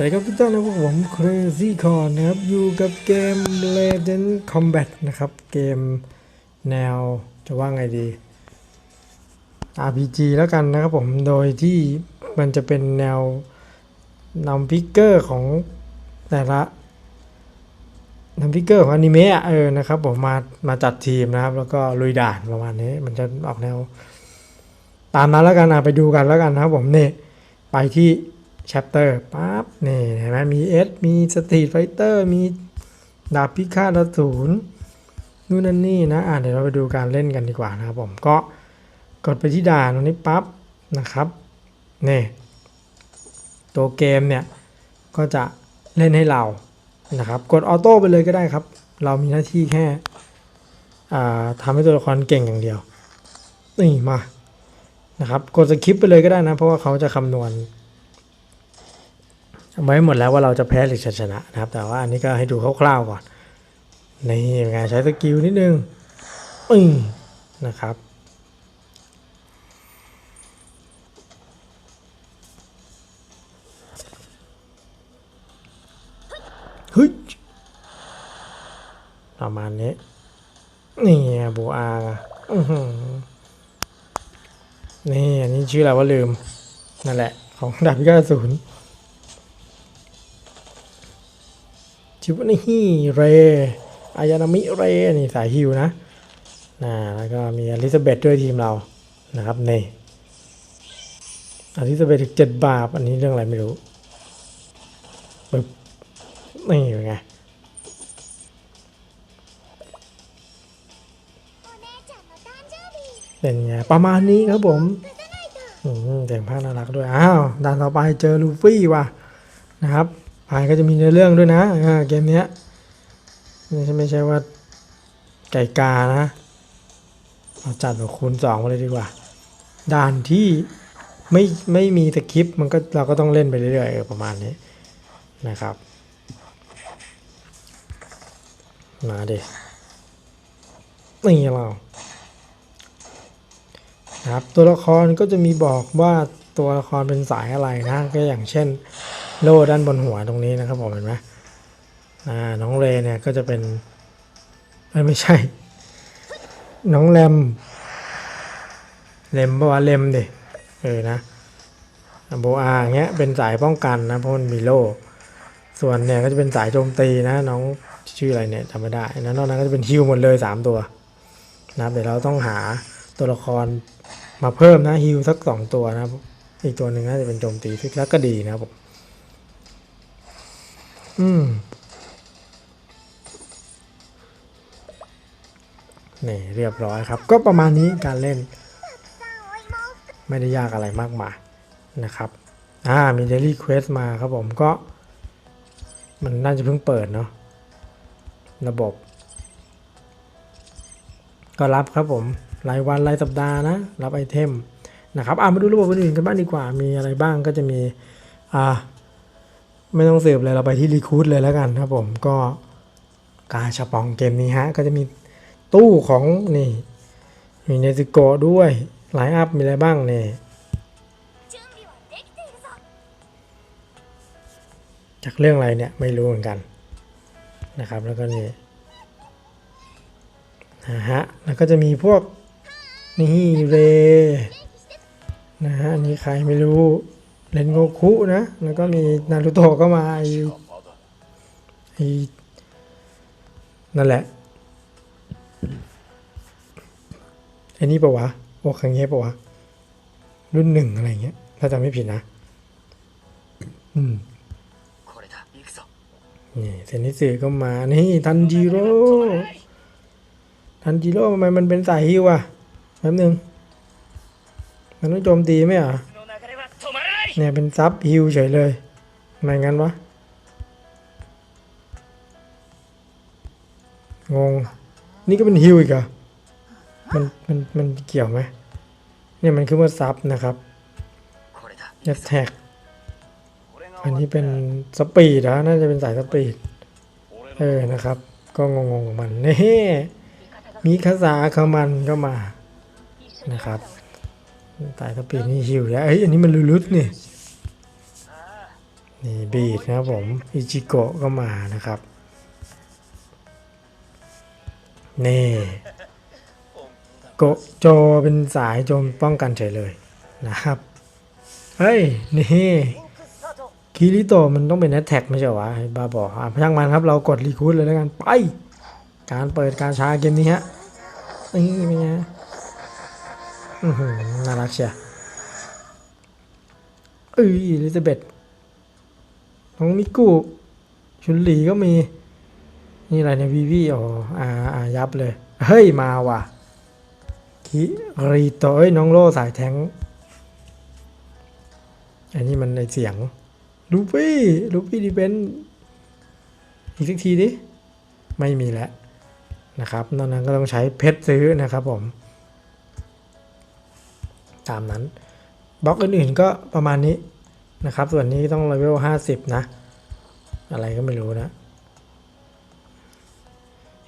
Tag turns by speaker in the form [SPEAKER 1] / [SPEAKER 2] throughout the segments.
[SPEAKER 1] สวัสดีครับทุกท่านนะครับผม Crazy c o r นะครับอยู่กับเกม Legend Combat นะครับ เกมแนวจะว่าไงดี RPG แล้วกันนะครับผมโดยที่มันจะเป็นแนวนำพิกเกอร์ของแต่ละนำพิกเกอร์ของอนิเมะอะเออนะครับผมมามาจัดทีมนะครับ แล้วก็ลุยด่านประมาณนี้ มันจะออกแนว ตามนั้นแล้วกันอะไปดูกันแล้วกันนะครับผมนี่ไปที่ chapter ปั๊บนี่เห็นไหมมีเอสมีสตรีทไฟเตอร์มีดาบพิฆาตอสูรนู่นนั่นนี่นะอะเดี๋ยวเราไปดูการเล่นกันดีกว่านะครับผมก็กดไปที่ด่านตรงนี้ปั๊บนะครับนี่ตัวเกมเนี่ยก็จะเล่นให้เรานะครับกดออโต้ไปเลยก็ได้ครับ เรามีหน้าที่แค่อ่าทำให้ตัวละครเก่งอย่างเดียวนี่มานะครับกดสคริปต์ไปเลยก็ได้นะ เพราะว่าเขาจะคำนวณ ไว้หมดแล้วว่าเราจะแพ้หรือชนะนะครับ แต่ว่าอันนี้ก็ให้ดูคร่าวๆก่อน นี่เป็นไงใช้สกิลนิดนึงปึ้งนะครับ เฮ้ย ประมาณนี้ นี่ไงบอาอือหือนี่อันนี้ชื่ออะไรว่าลืม นั่นแหละ ของดาบพิฆาตอสูร ชื่อว่านี่เรอายานามิเรนี่สายฮิวนะนะแล้วก็มีอลิซาเบธด้วยทีมเรานะครับนี่อลิซาเบธเจ็ดบาปอันนี้เรื่องอะไรไม่รู้ปึ๊บนี่เป็นไงเป็นไงประมาณนี้ครับผมอืมแต่งภาพน่ารักด้วย อ้าวด่านต่อไปเจอลูฟี่ว่ะนะครับ ภายก็จะมีในเรื่องด้วยนะเกมเนี้ยไม่ใช่ไม่ใช่ว่าไก่กานะเราจัดแบบคูณสองมาเลยดีกว่า ด่านที่ไม่ไม่มีสคริปต์มันก็เราก็ต้องเล่นไปเรื่อยๆประมาณนี้นะครับ มาดินี่เรานะครับตัวละครก็จะมีบอกว่าตัวละครเป็นสายอะไรนะก็อย่างเช่น โล่ด้านบนหัวตรงนี้นะครับผมเห็นไหมน้องเรเนี่ยก็จะเป็นเอ้ยไม่ใช่ น้องแรมเลมปะวะเลมดิเออนะโบอาเงี้ยเป็นสายป้องกันนะเพราะมันมีโล่ส่วนเนี่ยก็จะเป็นสายโจมตีนะ น้องชื่ออะไรเนี่ยจำไม่ได้นะนอกนั้นก็จะเป็นฮิวหมดเลยสามตัวนะเดี๋ยวเราต้องหาตัวละครมาเพิ่มนะฮิลสักสองตัวนะอีกตัวหนึ่งน่าจะเป็นโจมตีซึ่งแล้วก็ดีนะครับผม อืมนี่เรียบร้อยครับ ก็ประมาณนี้การเล่น ไม่ได้ยากอะไรมากมายนะครับอ่ามี Daily Quest มาครับผมก็ มันน่าจะเพิ่งเปิดเนาะระบบ ก็รับครับผม รายวันรายสัปดาห์นะ รับไอเทมนะครับอ่ามาดูระบบอื่นๆกันบ้างดีกว่ามีอะไรบ้างก็จะมีอ่า ไม่ต้องสืบเลยเราไปที่รีคูดเลยแล้วกันครับผมก็กาชาปองเกมนี้ฮะ ก็จะมีตู้ของนี่มีเนซิโกด้วยไลน์อัพมีอะไรบ้างนี่จากเรื่องอะไรเนี่ยไม่รู้เหมือนกันนะครับ แล้วก็นี่นะฮะแล้วก็จะมีพวกนี่เรนะฮะนี่ใครไม่รู้ เลนโกคุนะ แล้วก็มีนารูโตะก็มาไอไนั่นแหละไอ้นี่ปะวะ โอคังเงะปะวะ รุ่นหนึ่งอะไรเงี้ย ถ้าจำไม่ผิดนะ อืมนี่เซนิสึก็มา นี่ทันจิโร่ทันจิโร่ทำไมมันเป็นสายฮิวอะแป๊บนึง มันต้องโจมตีไหมอะ เนี่ยเป็นซับฮิวเฉยเลยทำไมงั้นวะ งง นี่ก็เป็นฮิวอีกอะมันมันมันเกี่ยวไหมเนี่ยมันคือว่าซับนะครับ
[SPEAKER 2] เนี่ย
[SPEAKER 1] แท็กอันนี้เป็นสปีดนะน่าจะเป็นสายสปีด เออนะครับ ก็งงๆของมันเนี่ยมีคาซาเขามันก็มานะครับสายสปีดนี่ฮิวแล้วเฮ้ยอันนี้มันลุลุดนี่ นี่บีดนะครับผมอิจิโกะก็มานะครับ นี่โกโจเป็นสายโจมป้องกันเฉยเลยนะครับ เฮ้ย นี่คิริโตะมันต้องเป็นแอตแทกไม่ใช่หรอวะไอ้บ้าบออะช่างมันครับเรากดรีคูดเลยแล้วกันไป การเปิดการช้าเกมนี้ฮะนี่เป็นไงอือหือน่ารักเชียวเอ้ยลิซาเบธ น้องมิกุชุนหลีก็มี นี่อะไรเนี่ยวีวีอ๋ออ่าอ่ายับเลย เฮ้ย มาว่ะคิริโตเอ้ยน้องโลสายแทงอันนี้มันในเสียงลูฟี่ลูฟี่ดีเป็นอีกสักทีดิ ไม่มีแล้วนะครับนอกนั้นก็ต้องใช้เพชรซื้อนะครับผม ตามนั้นบล็อกอื่นๆก็ประมาณนี้ นะครับ ส่วนนี้ต้องเลเวล50 นะ อะไรก็ไม่รู้นะ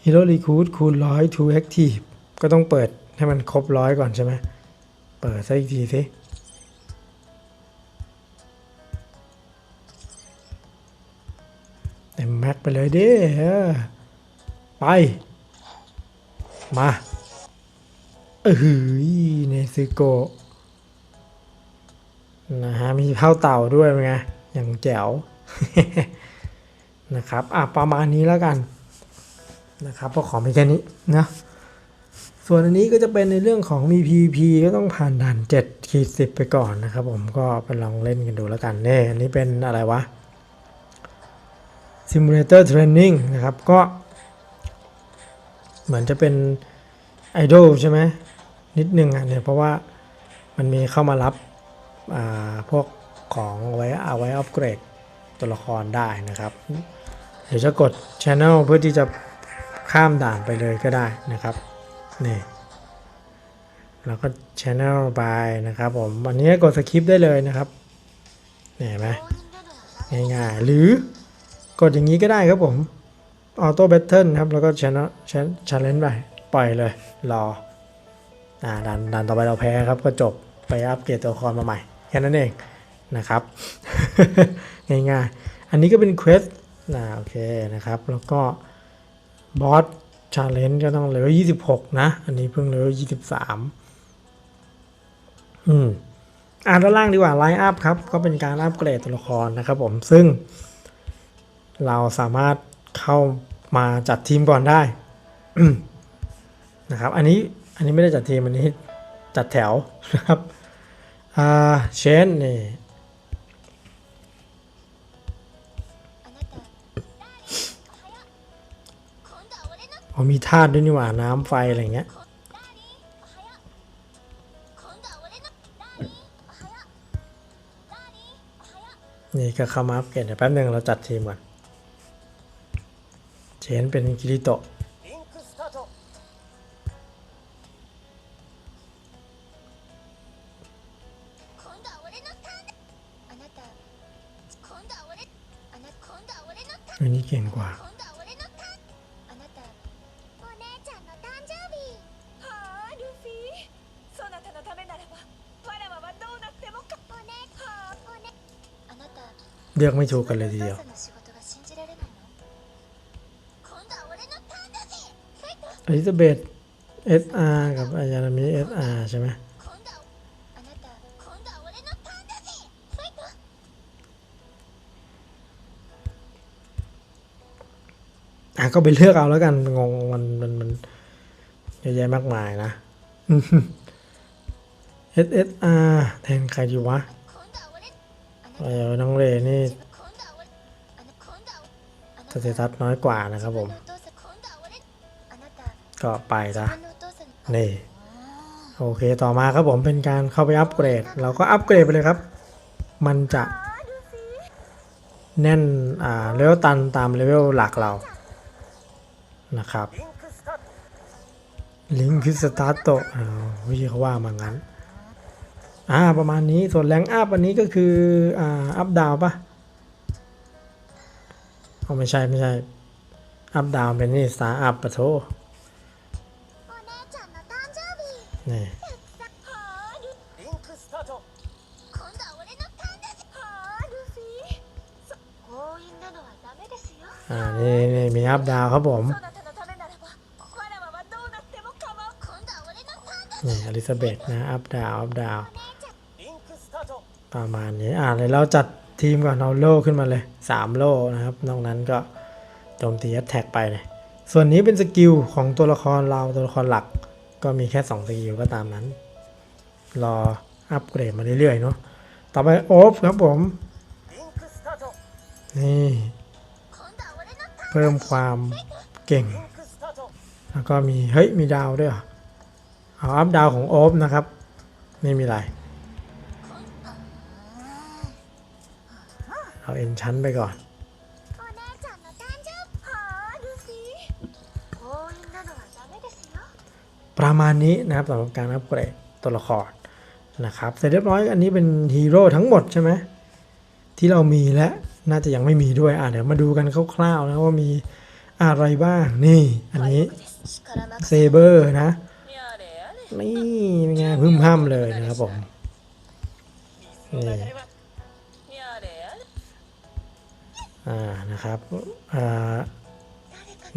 [SPEAKER 1] ฮีโร่รีคูดคูณร้อยทูแอคทีฟก็ต้องเปิดให้มันครบร้อยก่อนใช่ไหมเปิดซะอีกทีสิเต็มแม็กไปเลยดิเอไป มาเออหือเนซึโก นะฮะมีเท้าวเต่าด้วยเป็นไงอย่างแจ๋วนะครับอะประมาณนี้แล้วกันนะครับก็ขอมีแค่นี้นะส่วนอันนี้ก็จะเป็นในเรื่องของมี PVP ก็ต้องผ่านด่าน7ขีด10 ไปก่อนนะครับ ผมก็ไปลองเล่นกันดูแล้วกันเนี่ยอันนี้เป็นอะไรวะ Simulator Training นะครับก็ เหมือนจะเป็นไอดอลใช่ไหมนิดนึงอะเนี่ยเพราะว่ามันมีเข้ามารับ พวกของไว้เอาไว้อัปเกรดตัวละครได้นะครับ เดี๋ยวจะกด Channel เพื่อที่จะข้ามด่านไปเลยก็ได้นะครับนี่แล้วก็ Channel ไปนะครับผมวันนี้กดสคริปได้เลยนะครับเนี่ยเห็นไหมง่ายๆ หรือกดอย่างนี้ก็ได้ครับผมออโต้แบทเทิลครับ แล้วก็ชนะชาเลนจ์ไปปล่อยเลย รออ่าด่านด่านต่อไปเราแพ้ครับ ก็จบไปอัปเกรดตัวละครมาใหม่ แค่นั้นเองนะครับ ง่ายๆ อันนี้ก็เป็นเควสนะโอเคนะครับ แล้วก็บอสชาเลนจ์ก็ต้องเลเวล26นะ อันนี้เพิ่งเลเวล23อืมอ่านด้านล่างดีกว่าไลน์อัพครับ ก็เป็นการอัปเกรดตัวละครนะครับผมซึ่ง เราสามารถเข้ามาจัดทีมก่อนได้นะครับ อันนี้อันนี้ไม่ได้จัดทีม อันนี้จัดแถวนะครับ อ่าเชนนี่อมีธาตุด้วยนี่หว่า น้ำไฟ อะไรเงี้ย นี่ก็เข้ามาอัปเกรดเดี๋ยวแป๊บนึงเราจัดทีมก่อน เชนเป็นกิริโตะ อันนี้เก่งกว่า เลือกไม่ถูกกันเลยทีเดียวอิซาเบธ SR กับอายานามิ SR ใช่ไหม อะก็ไปเลือกเอาแล้วกันงงมันมันมันเยอะแยะมากมายนะ SSR แทนใครดีวะเออน้องเรนี่สเตตัสน้อยกว่านะครับผม ก็ไปซะนี่ โอเคต่อมาครับผมเป็นการเข้าไปอัปเกรด เราก็อัปเกรดไปเลยครับ มันจะแน่นอ่าเลเวลตันตามเลเวลหลักเรา นะครับลิงคือสตาร์โตวิธีเขาว่ามางั้นอ่าประมาณนี้ส่วนแรงอัพอันนี้ก็คืออ่าอัพดาวปะเอาไม่ใช่ไม่ใช่อัพดาวเป็นนี่สตาร์อัพปะโทนี่อ่านี่นี่มีอัพดาวครับผม นี่อลิซาเบธนะอัพดาวอัพดาวประมาณนี้อ่าเลยเราจัดทีมก่อนเอาโล่ขึ้นมาเลย 3 โล่นะครับ นอกนั้นก็โจมตีแอตแทกไปเลยส่วนนี้เป็นสกิลของตัวละครเราตัวละครหลัก ก็มีแค่ 2 สกิลก็ตามนั้น รออัปเกรดมาเรื่อยๆเนาะต่อไปโอฟครับผม นี่ เพิ่มความเก่ง แล้วก็มี เฮ้ย มีดาวด้วยอะ เอาอัพดาวของโอฟนะครับ ไม่มีไรเอาเอ็นชั้นไปก่อนประมาณนี้นะครับสำหรับการอัปเกรดตัวละครนะครับ เสร็จเรียบร้อยอันนี้เป็นฮีโร่ทั้งหมดใช่ไหมที่เรามีและน่าจะยังไม่มีด้วยอะเดี๋ยวมาดูกันคร่าวๆนะว่ามีอะไรบ้างนี่ อันนี้เซเบอร์นะ นี่เป็นไงพึ่มห้ามเลยนะครับผมนี่อ่านะครับอ่า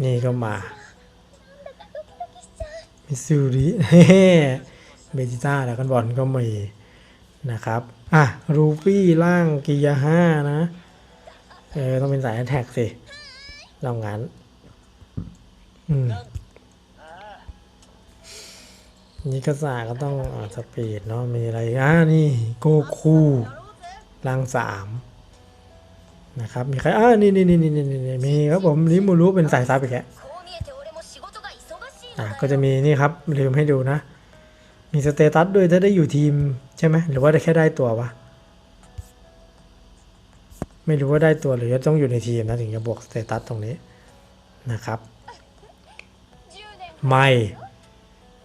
[SPEAKER 1] นี่ก็มามิซูริเบจิต้าแล้วกันบอลก็มีนะครับ อะ รูปี้ล่างกิยาห้านะ เออ ต้องเป็นสายแท็กสิลองงานอืม นิกษาก็ต้องอสปีดเนาะมีอะไรอ่านี่โกคูรังสามนะครับมีใครอ่านี่นี่นี่นี่นี่มีครับผมลิมูรุเป็นสายซับอีกแค่อะก็จะมีนี่ครับลืมให้ดูนะ มีสเตตัสด้วยถ้าได้อยู่ทีมใช่ไหมหรือว่าได้แค่ได้ตัววะไม่รู้ว่าได้ตัวหรือต้องอยู่ในทีมนะถึงจะบวกสเตตัสตรงนี้นะครับ ไม่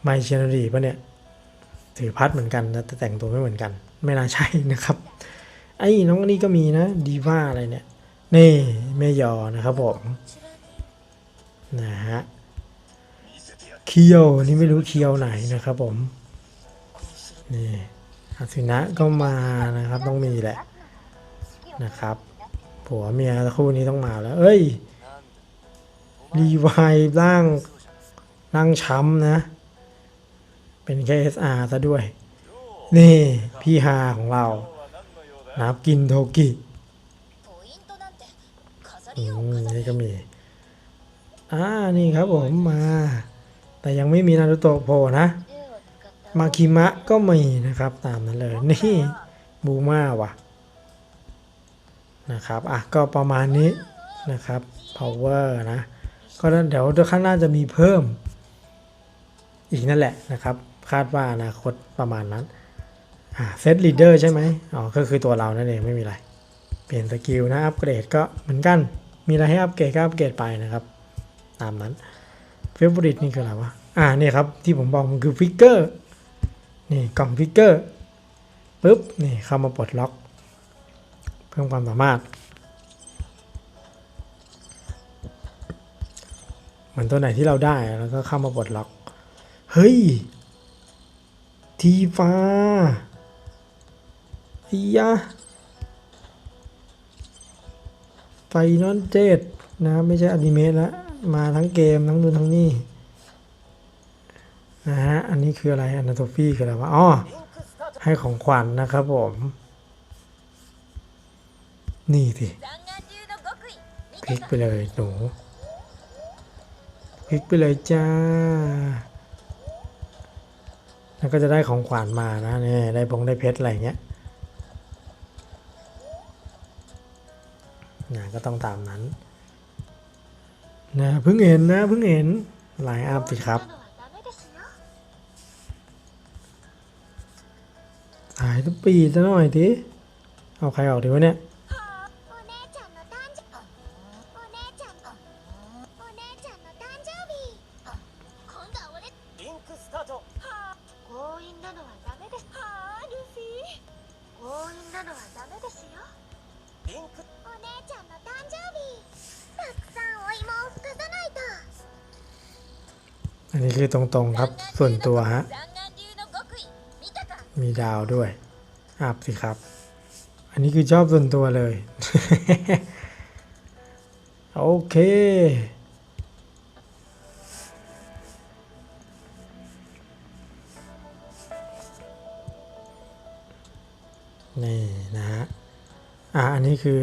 [SPEAKER 1] ไม่เชนรีปะเนี่ย ถือพัดเหมือนกันแต่แต่งตัวไม่เหมือนกัน ไม่น่าใช่นะครับ ไอ้น้องนี่ก็มีนะดีว่าอะไรเนี่ย นี่เมยอนะครับผม นะฮะเคียวนี่ไม่รู้เคียวไหนนะครับผม นี่อาสินะก็มานะครับต้องมีแหละนะครับผัวเมียคู่นี้ต้องมาแล้ว เอ้ยรีไวายร่างร่างช้ำนะ เป็นแค่ SR ซะด้วย นี่ พี่ฮาของเรานับกินโทกิอืมนี่ก็มีอ่านี่ครับผมมา แต่ยังไม่มีนารุโตะโผล่นะ มาคิมะก็มีนะครับตามนั้นเลย นี่บูมาว่ะ นะครับ อะ ก็ประมาณนี้นะครับ power นะ ก็เดี๋ยวข้างหน้าจะมีเพิ่ม อีกนั่นแหละนะครับ คาดว่าอนาคตประมาณนั้นเซตลีดเดอร์ใช่ไหมอ๋อ ก็คือตัวเรานั่นเองไม่มีอะไร เปลี่ยนสกิลนะอัปเกรดก็เหมือนกัน มีอะไรให้อัปเกรดก็อัปเกรดไปนะครับ ตามนั้นเฟเวอริตนี่คืออะไรวะ อ่านี่ครับที่ผมบอกมันคือฟิกเกอร์ นี่กล่องฟิกเกอร์ปุ๊บ นี่เข้ามาปลดล็อก เพิ่มความสามารถ เหมือนตัวไหนที่เราได้แล้วก็เข้ามาปลดล็อก เฮ้ย ทีฟ้าอียะไฟนอนเจ็ดนะไม่ใช่อนิเมะละมาทั้งเกมทั้งนู่นทั้งนี่นะฮะอันนี้คืออะไรอนาโตฟี่คืออะไรวะอ๋อให้ของขวัญนนะครับผม นี่
[SPEAKER 3] ที
[SPEAKER 1] พลิกไปเลยหนูพลิกไปเลยจ้า แล้วก็จะได้ของขวานมานะนี่ได้พงได้เพชรอะไรเงี้ยนะก็ต้องตามนั้นนะเพิ่งเห็นนะเพิ่งเห็นหลายอัพสิครับหายทุกปีซะหน่อยทีเอาใครออกดีวะเนี่ย นนี้คือตรงๆครับส่วนตัวฮะ มีดาวด้วยอาบสิครับ อันนี้คือชอบส่วนตัวเลย โอเค นี่นะฮะ อะอันนี้คือ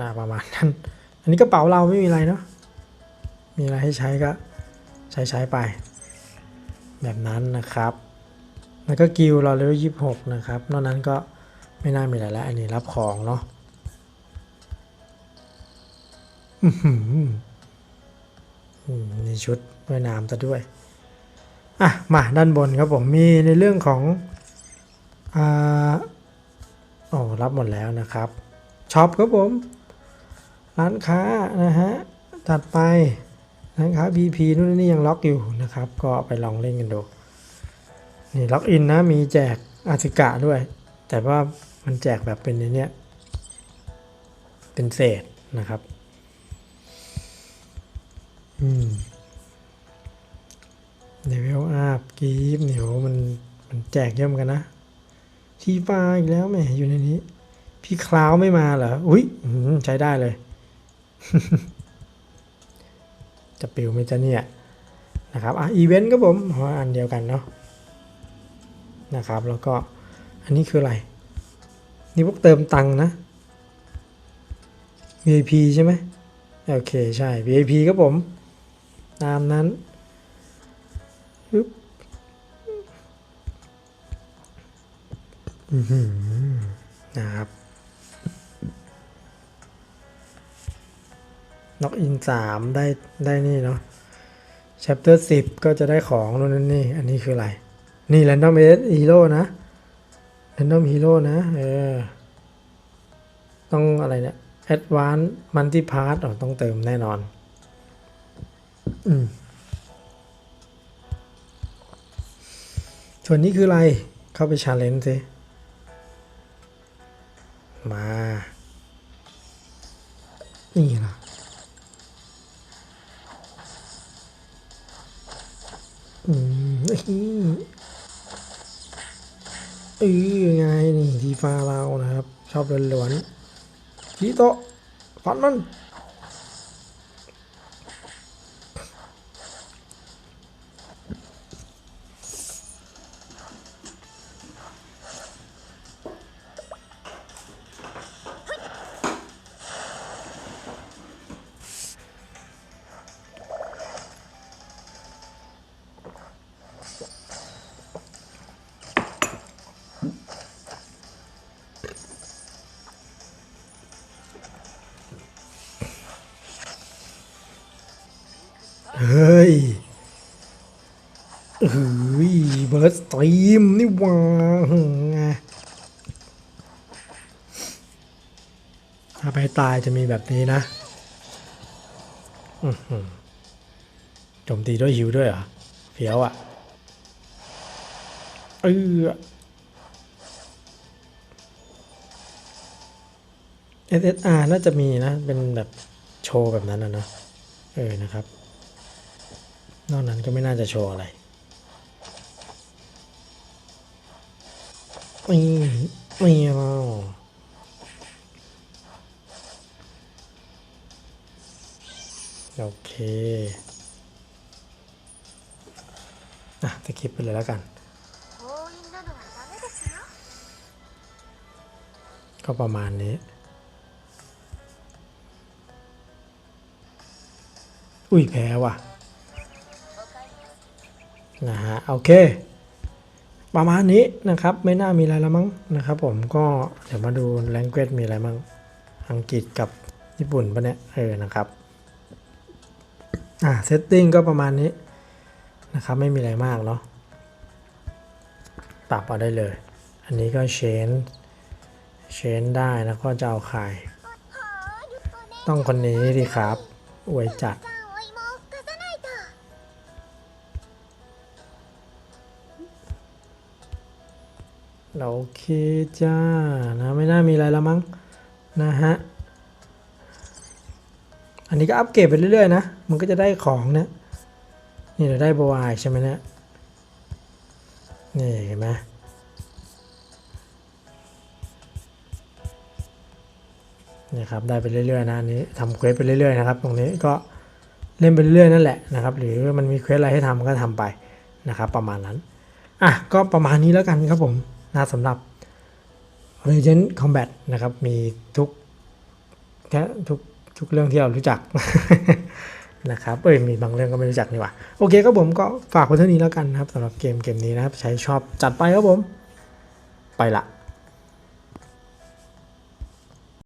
[SPEAKER 1] น่าประมาณนั้น อันนี้กระเป๋าเราไม่มีอะไรเนาะ มีอะไรให้ใช้ก็ใช้ใช้ไป แบบนั้นนะครับ แล้วก็กิลเราเลเวลยี่หกนะครับ นอกนั้นก็ไม่น่ามีอะไรแล้ว อันนี้รับของเนาะอื้อหืออืมมีชุดว่ายน้ำซะด้วย อะ มาด้านบนครับผม มีในเรื่องของอ่าโอ้รับหมดแล้วนะครับช็อปครับผม ร้านค้านะฮะถัดไปร้านค้า BP นู่นนี่ยังล็อกอยู่นะครับ ก็ไปลองเล่นกันดูนี่ล็อกอินนะมีแจกอาติกะด้วย แต่ว่ามันแจกแบบเป็นในเนี้ยเป็นเศษนะครับอืมเลเวลอัพกีฟเหนียวมันมันแจกเยอะเหมือนกันนะทีฟ้าอีกแล้วแหมอยู่ในนี้ พี่คลาวไม่มาเหรอ อุ้ยใช้ได้เลย จะปิวไหมจะเนี่ยนะครับอะอีเวนต์ครับผมอันเดียวกันเนาะนะครับแล้วก็อันนี้คืออะไร นี่พวกเติมตังค์นะ VIP ใช่ไหมโอเคใช่ VIP ครับผม ตามนั้นปึ๊บอื้อหือนะครับ ล็อกอินสามได้ได้นี่เนาะ chapter 10 ก็จะได้ของนู่นนนนี่ อันนี้คืออะไร นี่ random s hero นะ random hero นะ เออ ต้องอะไรเนี่ย advanced multi part อ๋อต้องเติมแน่นอน อืมส่วนนี้คืออะไร เข้าไป challenge สิ มา นี่ล่ะ อ้ยเอ้ยยังไงนี่ทีฟ้าเรานะครับ ชอบล้วนทีโตะฟันมัน ฮ้ยเฮ้ยเบิร์ดสตรีมนี่หว่าถ้าไปตายจะมีแบบนี้นะอื้อหือโจมตีด้วยฮิวด้วยเหรอเฟี้ยวอะเออ SSR น่าจะมีนะ เป็นแบบโชว์แบบนั้นนะเนอะเออนะครับ นอกนั้นก็ไม่น่าจะโชว์อะไรไม่ไม่เอาโอเค อะจะคลิปไปเลยแล้วกัน ก็ประมาณนี้ อุ้ยแพ้ว่ะ นะฮะโอเค ประมาณนี้นะครับไม่น่ามีอะไรแล้วมั้งนะครับผมก็เดี๋ยวมาดู language มีอะไรมั้งอังกฤษกับญี่ปุ่นปะเนี่ยเออนะครับอ่า setting ก็ประมาณนี้นะครับไม่มีอะไรมากเนาะปรับเอาได้เลย อันนี้ก็ change เชนได้แล้วก็จะเอาใครต้องคนนี้ดิครับอวยจัด โอเคจ้านะไม่น่ามีอะไรแล้วมั้งนะฮะอันนี้ก็อัปเกรดไปเรื่อยๆนะ มันก็จะได้ของนะนี่เราได้บวายใช่ไหมเนี่ยนี่เห็นไหมนี่ครับได้ไปเรื่อยๆนะอันนี้ทำเควสไปเรื่อยๆนะครับ ตรงนี้ก็เล่นไปเรื่อยๆนั่นแหละนะครับ หรือมันมีเควสอะไรให้ทำก็ทำไปนะครับ ประมาณนั้นอะก็ประมาณนี้แล้วกันครับผม นะสำหรับ r e g e n t Combat นะครับ มีทุกแค่ทุกทุกเรื่องที่เรารู้จักนะครับเอ้ยมีบางเรื่องก็ไม่รู้จักนี่หว่า โอเคครับผมก็ฝากไว้เท่านี้แล้วกันนะครับสำหรับเกมเกมนี้นะครับ ใช้ชอบจัดไปครับผม ไปละ